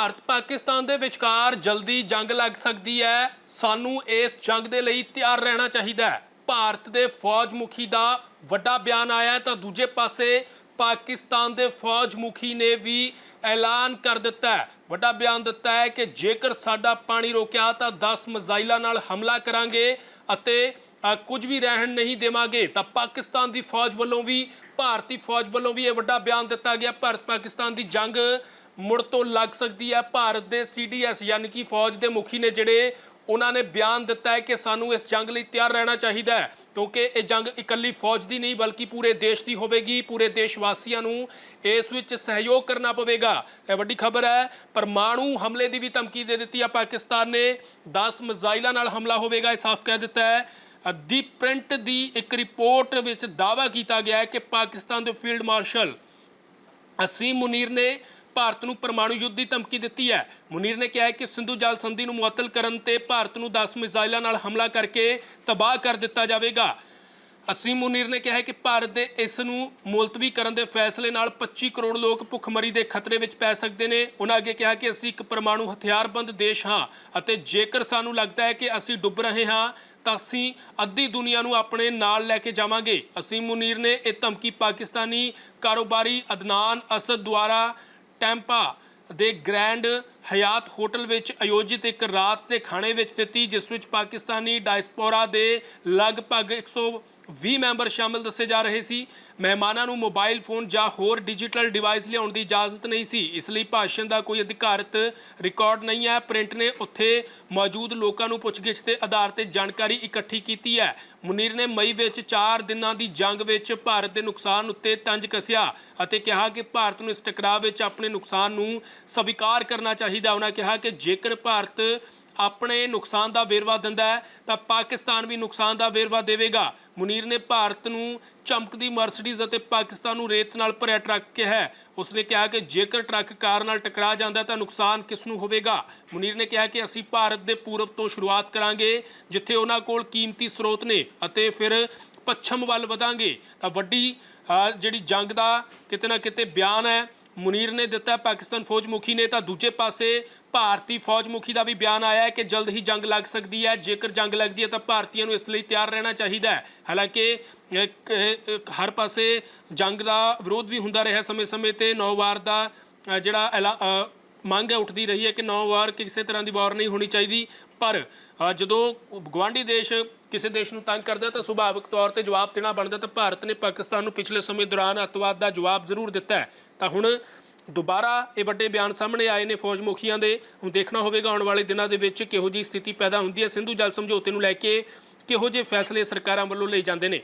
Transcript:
ਭਾਰਤ ਪਾਕਿਸਤਾਨ ਦੇ ਵਿਚਕਾਰ ਜਲਦੀ ਜੰਗ ਲੱਗ ਸਕਦੀ ਹੈ। ਸਾਨੂੰ ਇਸ ਜੰਗ ਦੇ ਲਈ ਤਿਆਰ ਰਹਿਣਾ ਚਾਹੀਦਾ ਹੈ। ਭਾਰਤ ਦੇ ਫੌਜ ਮੁਖੀ ਦਾ ਵੱਡਾ ਬਿਆਨ ਆਇਆ ਤਾਂ ਦੂਜੇ ਪਾਸੇ ਪਾਕਿਸਤਾਨ ਦੇ ਫੌਜ ਮੁਖੀ ਨੇ ਵੀ ਐਲਾਨ ਕਰ ਦਿੱਤਾ ਹੈ। ਵੱਡਾ ਬਿਆਨ ਦਿੱਤਾ ਹੈ ਕਿ ਜੇਕਰ ਸਾਡਾ ਪਾਣੀ ਰੋਕਿਆ ਤਾਂ 10 ਮਿਜ਼ਾਈਲਾਂ ਨਾਲ ਹਮਲਾ ਕਰਾਂਗੇ ਅਤੇ ਕੁਝ ਵੀ ਰਹਿਣ ਨਹੀਂ ਦੇਵਾਂਗੇ। ਤਾਂ ਪਾਕਿਸਤਾਨ ਦੀ ਫੌਜ ਵੱਲੋਂ ਵੀ, ਭਾਰਤੀ ਫੌਜ ਵੱਲੋਂ ਵੀ ਇਹ ਵੱਡਾ ਬਿਆਨ ਦਿੱਤਾ ਗਿਆ। ਭਾਰਤ ਪਾਕਿਸਤਾਨ ਦੀ ਜੰਗ ਮੁੜ ਤੋਂ ਲੱਗ ਸਕਦੀ ਹੈ। ਭਾਰਤ ਦੇ ਸੀਡੀਐਸ ਯਾਨੀ ਕਿ ਫੌਜ ਦੇ ਮੁਖੀ ਨੇ ਜਿਹੜੇ ਉਹਨਾਂ ਨੇ ਬਿਆਨ ਦਿੱਤਾ ਹੈ ਕਿ ਸਾਨੂੰ ਇਸ ਜੰਗ ਲਈ ਤਿਆਰ ਰਹਿਣਾ ਚਾਹੀਦਾ ਹੈ, ਕਿਉਂਕਿ ਇਹ ਜੰਗ ਇਕੱਲੀ ਫੌਜ ਦੀ ਨਹੀਂ, ਬਲਕਿ ਪੂਰੇ ਦੇਸ਼ ਦੀ ਹੋਵੇਗੀ। ਪੂਰੇ ਦੇਸ਼ ਵਾਸੀਆਂ ਨੂੰ ਇਸ ਵਿੱਚ ਸਹਿਯੋਗ ਕਰਨਾ ਪਵੇਗਾ। ਇਹ ਵੱਡੀ ਖਬਰ ਹੈ। ਪਰਮਾਣੂ ਹਮਲੇ ਦੀ ਵੀ ਧਮਕੀ ਦੇ ਦਿੱਤੀ ਹੈ ਪਾਕਿਸਤਾਨ ਨੇ। 10 ਮਿਜ਼ਾਈਲਾਂ ਨਾਲ ਹਮਲਾ ਹੋਵੇਗਾ, ਇਹ ਸਾਫ਼ ਕਹਿ ਦਿੱਤਾ ਹੈ। ਦੀ ਪ੍ਰਿੰਟ ਦੀ ਇੱਕ ਰਿਪੋਰਟ ਵਿੱਚ ਦਾਅਵਾ ਕੀਤਾ ਗਿਆ ਹੈ ਕਿ ਪਾਕਿਸਤਾਨ ਦੇ ਫੀਲਡ ਮਾਰਸ਼ਲ ਅਸੀਮ ਮੁਨੀਰ ਨੇ ਭਾਰਤ ਨੂੰ ਪਰਮਾਣੂ ਯੁੱਧ ਦੀ ਧਮਕੀ ਦਿੱਤੀ ਹੈ। ਮੁਨੀਰ ਨੇ ਕਿਹਾ ਹੈ ਕਿ ਸਿੰਧੂ ਜਲ ਸੰਧੀ ਨੂੰ ਮੁਅੱਤਲ ਕਰਨ ਤੇ ਭਾਰਤ ਨੂੰ 10 ਮਿਜ਼ਾਈਲਾਂ ਨਾਲ ਹਮਲਾ ਕਰਕੇ ਤਬਾਹ ਕਰ ਦਿੱਤਾ ਜਾਵੇਗਾ। ਅਸੀਮ ਮੁਨੀਰ ਨੇ ਕਿਹਾ ਹੈ ਕਿ ਭਾਰਤ ਦੇ ਇਸ ਨੂੰ ਮੁਲਤਵੀ ਕਰਨ ਦੇ ਫੈਸਲੇ ਨਾਲ 25 ਕਰੋੜ ਲੋਕ ਭੁੱਖਮਰੀ ਦੇ ਖਤਰੇ ਵਿੱਚ ਪੈ ਸਕਦੇ ਨੇ। ਉਹਨਾਂ ਅੱਗੇ ਕਿਹਾ ਕਿ ਅਸੀਂ ਇੱਕ ਪਰਮਾਣੂ ਹਥਿਆਰਬੰਦ ਦੇਸ਼ ਹਾਂ ਅਤੇ ਜੇਕਰ ਸਾਨੂੰ ਲੱਗਦਾ ਹੈ ਕਿ ਅਸੀਂ ਡੁੱਬ ਰਹੇ ਹਾਂ, ਤਾਂ ਅਸੀਂ ਅੱਧੀ ਦੁਨੀਆ ਨੂੰ ਆਪਣੇ ਨਾਲ ਲੈ ਕੇ ਜਾਵਾਂਗੇ। ਅਸੀਮ ਮੁਨੀਰ ਨੇ ਇਹ ਧਮਕੀ ਪਾਕਿਸਤਾਨੀ ਕਾਰੋਬਾਰੀ ਅਦਨਾਨ ਅਸਦ ਦੁਆਰਾ Tampa. They grand Hyatt hotel ਵਿੱਚ ਆਯੋਜਿਤ ਇੱਕ ਰਾਤ ਦੇ ਖਾਣੇ ਵਿੱਚ ਦਿੱਤੀ, ਜਿਸ ਵਿੱਚ ਪਾਕਿਸਤਾਨੀ ਡਾਇਸਪੋਰਾ ਦੇ ਲਗਭਗ 120 ਮੈਂਬਰ ਸ਼ਾਮਲ ਦੱਸੇ ਜਾ ਰਹੇ ਸੀ। ਮਹਿਮਾਨਾਂ ਨੂੰ ਮੋਬਾਈਲ ਫੋਨ ਜਾਂ ਹੋਰ ਡਿਜੀਟਲ ਡਿਵਾਈਸ ਲਿਆਉਣ ਦੀ ਇਜਾਜ਼ਤ ਨਹੀਂ ਸੀ। ਇਸ ਲਈ ਭਾਸ਼ਣ ਦਾ ਕੋਈ ਅਧਿਕਾਰਤ ਰਿਕਾਰਡ ਨਹੀਂ ਹੈ। ਪ੍ਰਿੰਟ ਨੇ ਉੱਥੇ ਮੌਜੂਦ ਲੋਕਾਂ ਨੂੰ ਪੁੱਛਗਿੱਛ ਦੇ ਆਧਾਰ ਤੇ ਜਾਣਕਾਰੀ ਇਕੱਠੀ ਕੀਤੀ ਹੈ। ਮੁਨੀਰ ਨੇ ਮਈ ਵਿੱਚ 4 ਦਿਨਾਂ ਦੀ ਜੰਗ ਵਿੱਚ ਭਾਰਤ ਦੇ ਨੁਕਸਾਨ ਉੱਤੇ ਤੰਜ ਕੱਸਿਆ ਅਤੇ ਕਿਹਾ ਕਿ ਭਾਰਤ ਨੂੰ ਇਸ ਟਕਰਾਅ ਵਿੱਚ ਆਪਣੇ ਨੁਕਸਾਨ ਨੂੰ ਸਵੀਕਾਰ ਕਰਨਾ ਚਾਹੀਦਾ ਚਾਹੀਦਾ, ਉਹਨਾਂ ਕਿਹਾ ਕਿ ਜੇਕਰ ਭਾਰਤ ਆਪਣੇ ਨੁਕਸਾਨ ਦਾ ਵੇਰਵਾ ਦਿੰਦਾ ਹੈ, ਤਾਂ ਪਾਕਿਸਤਾਨ ਵੀ ਨੁਕਸਾਨ ਦਾ ਵੇਰਵਾ ਦੇਵੇਗਾ। ਮੁਨੀਰ ਨੇ ਭਾਰਤ ਨੂੰ ਚਮਕਦੀ ਮਰਸੀਡੀਜ਼ ਅਤੇ ਪਾਕਿਸਤਾਨ ਨੂੰ ਰੇਤ ਨਾਲ ਭਰਿਆ ਟਰੱਕ ਕਿਹਾ ਉਸਨੇ ਕਿਹਾ ਕਿ ਜੇਕਰ ਟਰੱਕ ਕਾਰ ਨਾਲ ਟਕਰਾ ਜਾਂਦਾ, ਤਾਂ ਨੁਕਸਾਨ ਕਿਸ ਨੂੰ ਹੋਵੇਗਾ? ਮੁਨੀਰ ਨੇ ਕਿਹਾ ਕਿ ਅਸੀਂ ਭਾਰਤ ਦੇ ਪੂਰਬ ਤੋਂ ਸ਼ੁਰੂਆਤ ਕਰਾਂਗੇ, ਜਿੱਥੇ ਉਹਨਾਂ ਕੋਲ ਕੀਮਤੀ ਸਰੋਤ ਨੇ ਅਤੇ ਫਿਰ ਪੱਛਮ ਵੱਲ ਵਧਾਂਗੇ। ਤਾਂ ਵੱਡੀ ਜਿਹੜੀ ਜੰਗ ਦਾ ਕਿਤੇ ਨਾ ਕਿਤੇ ਬਿਆਨ ਹੈ ਮੁਨੀਰ ਨੇ ਦਿੱਤਾ ਪਾਕਿਸਤਾਨ ਫੌਜ ਮੁਖੀ ਨੇ ਤਾਂ ਦੂਜੇ ਪਾਸੇ ਭਾਰਤੀ ਫੌਜ ਮੁਖੀ ਦਾ ਵੀ ਬਿਆਨ ਆਇਆ ਹੈ ਕਿ ਜਲਦ ਹੀ ਜੰਗ ਲੱਗ ਸਕਦੀ ਹੈ। ਜੇਕਰ ਜੰਗ ਲੱਗਦੀ ਹੈ ਤਾਂ ਭਾਰਤੀਆਂ ਨੂੰ ਇਸ ਲਈ ਤਿਆਰ ਰਹਿਣਾ ਚਾਹੀਦਾ ਹੈ। ਹਾਲਾਂਕਿ ਹਰ ਪਾਸੇ ਜੰਗ ਦਾ ਵਿਰੋਧ ਵੀ ਹੁੰਦਾ ਰਿਹਾ ਸਮੇਂ-ਸਮੇਂ ਤੇ। ਨੌ ਵਾਰ ਦਾ ਜਿਹੜਾ ਐਲਾ- ਮੰਗ ਹੈ ਉੱਠਦੀ ਰਹੀ ਹੈ ਕਿ ਨੌ ਵਾਰ ਕਿਸੇ ਤਰ੍ਹਾਂ ਦੀ ਵਾਰ ਨਹੀਂ ਹੋਣੀ ਚਾਹੀਦੀ। ਪਰ ਜਦੋਂ ਗਵਾਂਢੀ ਦੇਸ਼ ਕਿਸੇ ਦੇਸ਼ ਨੂੰ ਤੰਗ ਕਰਦਾ ਤਾਂ ਸੁਭਾਵਿਕ ਤੌਰ ਤੇ ਜਵਾਬ ਦੇਣਾ ਬਣਦਾ ਤਾਂ ਭਾਰਤ ਨੇ ਪਾਕਿਸਤਾਨ ਨੂੰ ਪਿਛਲੇ ਸਮੇਂ ਦੌਰਾਨ ਅੱਤਵਾਦ ਦਾ ਜਵਾਬ ਜ਼ਰੂਰ ਦਿੱਤਾ ਹੈ। ਤਾਂ ਹੁਣ ਦੁਬਾਰਾ ਇਹ ਵੱਡੇ ਬਿਆਨ ਸਾਹਮਣੇ ਆਏ ਨੇ ਫੌਜ ਮੁਖੀਆਂ ਦੇ। ਹੁਣ ਦੇਖਣਾ ਹੋਵੇਗਾ ਆਉਣ ਵਾਲੇ ਦਿਨਾਂ ਦੇ ਵਿੱਚ ਕਿਹੋ ਜੀ ਸਥਿਤੀ ਪੈਦਾ ਹੁੰਦੀ ਹੈ। ਸਿੰਧੂ ਜਲ ਸਮਝੌਤੇ ਨੂੰ ਲੈ ਕੇ ਕਿਹੋ ਜਿਹੇ ਫੈਸਲੇ ਸਰਕਾਰਾਂ ਵੱਲੋਂ ਲਏ ਜਾਂਦੇ ਨੇ?